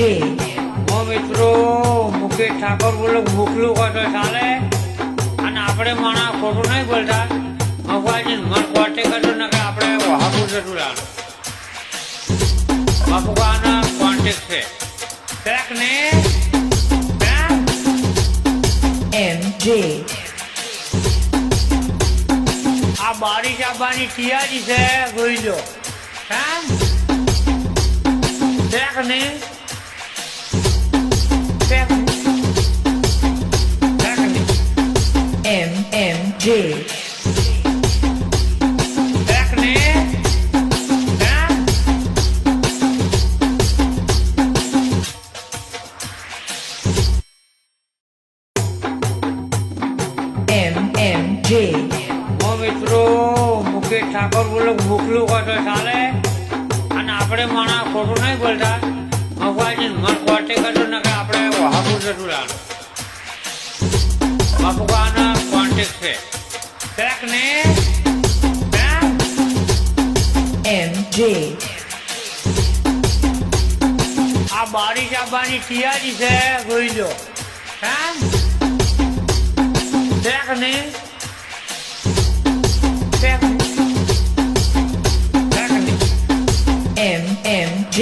ઓ મિત્રો મુકેશ ઠાકોર બોલો મોકલું કહો ચાલે. અને આપણે માણા ખોટું નહીં બોલતા. ભગવાનજી મન કોર્ટે કરતો ને કે આપણે વહાપુર જતું લાવવાનું બાપુ કોન્ટેક્ટ છે. ક્રેક ને. એમ જે. આ બારીશ આવવાની તૈયારી છે જોઈ લો. હા ક્રેક ને. MMJ ક્રેક ને ક્રેક MMJ ઓ મિત્રો મુકેશ ઠાકોર બોલો મોકલું કહો તો ચાલે. અને આપણે માણા ખોટું નહીં બોલતા. મફાજી મન કોર્ટે કરતો ને કે આપણે વહાપુર જતું લાવવાનું બાપુ કાના કોન્ટેક છે. ટ્રેક ને એમ જે આ બારીશ આબાની તૈયારી છે જોઈ લો. ટ્રેક ને MMJ